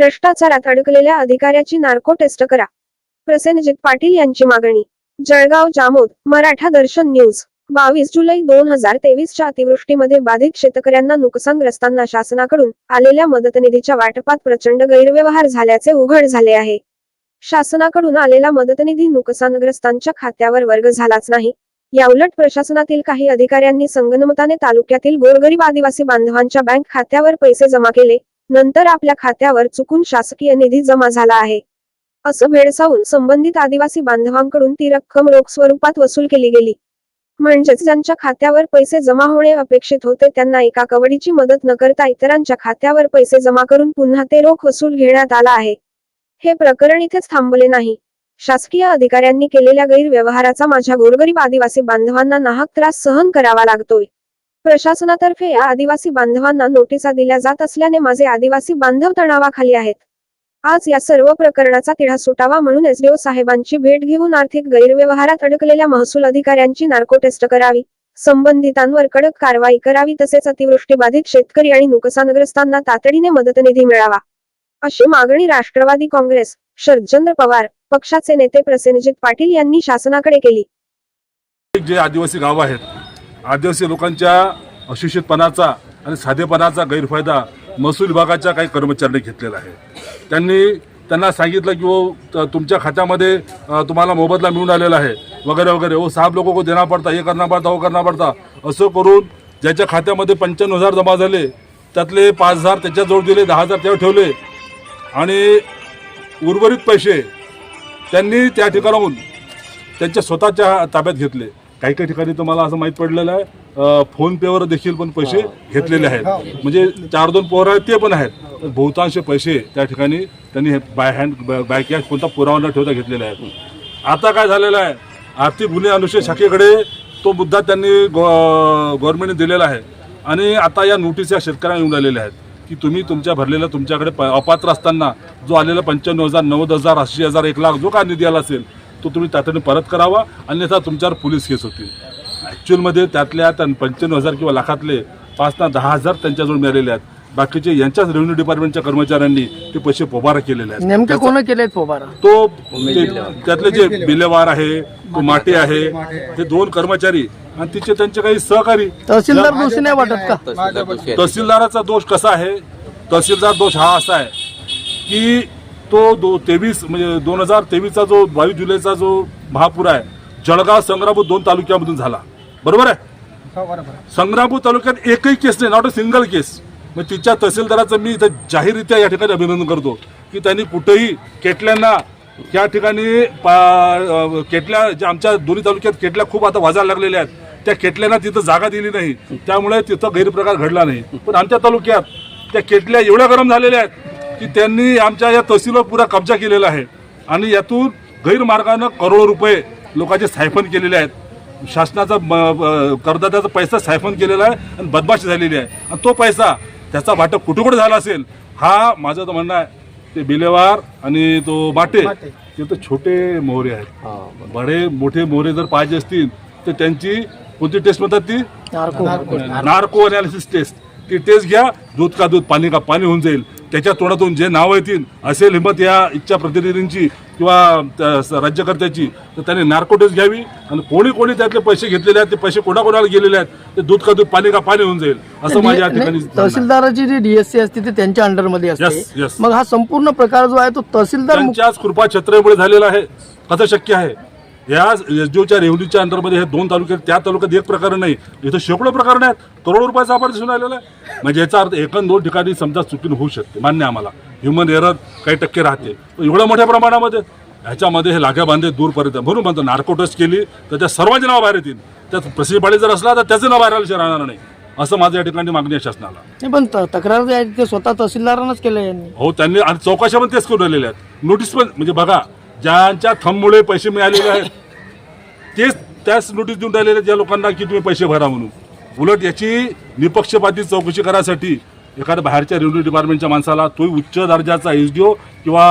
भ्रष्टाचारात अडकलेल्या अधिकाऱ्याची narco taste करा. प्रसेनजित पाटील यांची मागणी. जळगाव जामोद मराठा दर्शन न्यूज. बावीस जुलै दोन हजार तेवीसच्या अतिवृष्टीमध्ये बाधित शेतकऱ्यांना नुकसानग्रस्तांना शासनाकडून आलेल्या मदतनिधीच्या वाटपात प्रचंड गैरव्यवहार झाल्याचे उघड झाले आहे. शासनाकडून आलेला मदतनिधी नुकसानग्रस्तांच्या खात्यावर वर्ग झालाच नाही. याउलट प्रशासनातील काही अधिकाऱ्यांनी संगनमताने तालुक्यातील गोरगरीब आदिवासी बांधवांच्या बँक खात्यावर पैसे जमा केले. नंतर आपल्या खात्यावर चुकून शासकीय निधी जमा झाला आहे. असं भेडसावून संबंधित आदिवासी बांधवांकडून ती रक्कम रोख स्वरूपात वसूल केली गेली. म्हणजेच ज्यांच्या खात्यावर पैसे जमा होणे अपेक्षित होते त्यांना एका कवडीची मदत न करता इतरांच्या खात्यावर पैसे जमा करून पुन्हा ते रोख वसूल घेण्यात आला आहे. हे प्रकरण इथेच थांबले नाही. शासकीय अधिकाऱ्यांनी केलेल्या गैरव्यवहाराचा माझ्या गोरगरीब आदिवासी बांधवांना नाहक त्रास सहन करावा लागतोय. प्रशासनातर्फे या आदिवासी बांधवांना नोटिसा दिल्या जात असल्याने माझे आदिवासी बांधव तणावाखाली आहेत. आज या सर्व प्रकरणाचा तिढा सुटावा म्हणून एसडीओ साहेबांची भेट घेऊन आर्थिक गैरव्यवहारात अडकलेल्या महसूल अधिकाऱ्यांची नार्को टेस्ट करावी संबंधितांवर कडक कारवाई करावी तसेच अतिवृष्टी बाधित शेतकरी आणि नुकसानग्रस्तांना तातडीने मदत निधी मिळावा. अशी मागणी राष्ट्रवादी काँग्रेस शरदचंद्र पवार पक्षाचे नेते प्रसेनजित पाटील यांनी शासनाकडे केली. जे आदिवासी गाव आहेत आदिवासी लोकांच्या अशिक्षितपणाचा आणि साधेपणाचा गैरफायदा महसूल विभागाच्या काही कर्मचाऱ्यांनी घेतलेला आहे. त्यांनी त्यांना सांगितलं की वो त- तुमच्या खात्यामध्ये तुम्हाला मोबदला मिळून आलेला आहे वगैरे वगैरे. वो साहेब लोक को देना पडता हे करणार पडता हो करणार पडता. असं करून ज्याच्या खात्यामध्ये पंच्याण्णव हजार जमा झाले त्यातले पाच हजार त्याच्याजवळ दिले दहा हजार त्यावर ठेवले. आणि उर्वरित पैसे त्यांनी त्या ठिकाणाहून त्यांच्या स्वतःच्या ताब्यात घेतले. काही काही ठिकाणी तुम्हाला असं माहीत पडलेलं आहे फोन पेवर देखील पण पैसे घेतलेले आहेत. म्हणजे चार दोन पोरं आहेत ते पण आहेत. बहुतांश पैसे त्या ठिकाणी त्यांनी बाय हँड बाय कॅश कोणता पुरावा न ठेवता घेतलेले आहेत. आता काय झालेलं आहे आर्थिक गुन्हे अनुषय शाखेकडे तो मुद्दा त्यांनी गव्हर्नमेंटने दिलेला आहे. आणि आता या नोटीस या शेतकऱ्यांना येऊन आलेल्या आहेत की तुम्ही तुमच्या भरलेला तुमच्याकडे अपात्र असताना जो आलेला पंच्याण्णव हजार नव्वद हजार ऐंशी हजार एक लाख जो काय निधी आला असेल तो तुम्ही तातडीने परत करावा अन्यथा तुमच्यावर पोलीस केस होतील. ॲक्च्युअलमध्ये त्यातल्या त्या पंच्याण्णव हजार किंवा लाखातले पाच ना दहा हजार त्यांच्याजवळ मिळालेले आहेत. बाकीचे यांच्याच रेव्हन्यू डिपार्टमेंटच्या कर्मचाऱ्यांनी ते पैसे पोबारा केलेले आहेत. नेमके कोण केलेत फोबारा तो ते- त्यातले जे बिलेवार आहे तो माटे आहे ते दोन कर्मचारी आणि तिचे त्यांचे काही सहकारी. तहसीलदार दोषी नाही वाटत का? तहसीलदाराचा दोष कसा आहे? तहसीलदार दोष हा असा आहे की तो दो तेवीस म्हणजे दोन हजार तेवीसचा जो बावीस जुलैचा जो महापूर आहे जळगाव संग्रामपूर दोन तालुक्यामधून झाला. बरोबर आहे? संग्रामपूर तालुक्यात एकही केस नाही नॉट अ सिंगल केस मग तिच्या तहसीलदाराचं मी इथं जाहीररित्या या ठिकाणी अभिनंदन करतो की त्यांनी कुठेही केटल्यांना या ठिकाणी केटल्या ज्या आमच्या दोन्ही तालुक्यात केटल्या खूप आता वाजायला लागलेल्या आहेत त्या केटल्यांना तिथं जागा दिली नाही. त्यामुळे तिथं गैरप्रकार घडला नाही. पण आमच्या तालुक्यात त्या केटल्या एवढ्या गरम झालेल्या आहेत की त्यांनी आमच्या या तहसीलवर पुरा कब्जा केलेला आहे. आणि यातून गैरमार्गानं करोडो रुपये लोकांचे सायफन केलेले आहेत. शासनाचा करदात्याचा पैसा सायफन केलेला आहे आणि बदमाशी झालेली आहे. आणि तो पैसा त्याचा वाटप कुठे कुठे झाला असेल हा माझं तर म्हणणं आहे. ते बिलेवार आणि तो बाटे ते तर छोटे मोहरे आहेत. बडे मोठे मोहरे जर पाहिजे असतील तर त्यांची कोणती टेस्ट म्हणतात ती? नार्को. नार्को अनालिसिस टेस्ट ती टेस्ट घ्या दूध का दूध पाणी का पाणी होऊन जाईल. त्याच्या तोंडातून जे नाव येतील असेल हिंमत या इच्छा प्रतिनिधींची किंवा राज्यकर्त्याची तर त्यांनी नार्को टेस्ट घ्यावी आणि कोणी कोणी त्यातले पैसे घेतलेले आहेत ते पैसे कोणाकोणाला गेलेले आहेत ते दूध का दूध पाणी का पाणी होऊन जाईल असं माझ्या ठिकाणी. तहसीलदाराची जी डीएससी असते ती त्यांच्या अंडरमध्ये असते. मग हा संपूर्ण प्रकार जो आहे तो तहसीलदार कृपा छत्रेमुळे झालेला आहे कसं शक्य आहे या एसडीओच्या रेव्हन्यूच्या अंडरमध्ये हे दोन तालुक्यात त्या तालुक्यात एक प्रकरण नाही इथं शेकडो प्रकरण आहेत. करोडो रुपयाचा आपण दिसून आलेला आहे. म्हणजे याचा अर्थ एकन दोन ठिकाणी समजा चुकीनं होऊ शकते मान्य आम्हाला. ह्युमन एरर काही टक्के राहते. पण एवढ्या मोठ्या प्रमाणामध्ये ह्याच्यामध्ये हे लाग्या बांधे दूरपर्यंत. म्हणून म्हणतो नार्को टेस्ट केली तर त्या सर्वांचे नाव बाहेर येतील. त्यात प्रसिद्ध पाडी जर असला तर त्याचं नाव बाहेर आलं राहणार नाही. असं माझं या ठिकाणी मागणी आहे शासनाला. पण तक्रार ते स्वतः तहसीलदारानंच केलं यांनी. हो त्यांनी आणि चौकशा पण तेच करून राहिलेल्या आहेत. नोटीस पण म्हणजे बघा ज्यांच्या थंबमुळे पैसे मिळालेले आहेत तेच त्याच नोटीस देऊन राहिलेले ज्या लोकांना की तुम्ही पैसे भरा म्हणून. उलट याची निपक्षपाती चौकशी करायसाठी एखाद्या बाहेरच्या रेव्हन्यू डिपार्टमेंटच्या माणसाला तोही उच्च दर्जाचा एस डी ओ किंवा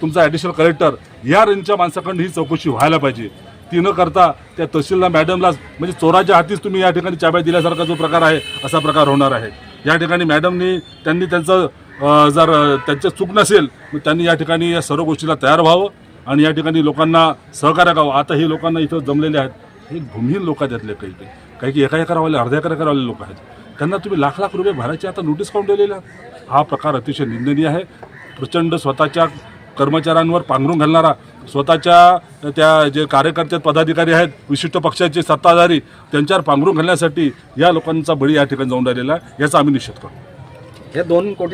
तुमचा ॲडिशनल कलेक्टर या रेंजच्या माणसाकडून ही चौकशी व्हायला पाहिजे. ती न करता त्या तहसीलला मॅडमला म्हणजे चोराच्या हातीच तुम्ही या ठिकाणी चाब्या दिल्यासारखा जो प्रकार आहे असा प्रकार होणार आहे. या ठिकाणी मॅडमनी त्यांनी त्यांचं जर त्यांचं चूक नसेल तर त्यांनी या ठिकाणी या सर्व गोष्टीला तयार व्हावं. आणि या ठिकाणी लोकांना सहकार्य करावं. आता हे लोकांना इथं जमलेले आहेत. हे भूमिहीन लोक आहेत यातले काही काही काही एका एकरावाले अर्ध्या एकर एकरावाले लोक आहेत. त्यांना तुम्ही लाख लाख रुपये भरायचे आता नोटीस काढून दिलेल्या हा प्रकार अतिशय निंदनीय आहे. प्रचंड स्वतःच्या कर्मचाऱ्यांवर पांघरून घालणारा स्वतःच्या त्या जे कार्यकर्ते पदाधिकारी आहेत विशिष्ट पक्षाचे सत्ताधारी त्यांच्यावर पांघरून घालण्यासाठी या लोकांचा बळी या ठिकाणी जाऊन राहिलेला आहे. याचा आम्ही निषेध करतो. हे दोन कोटी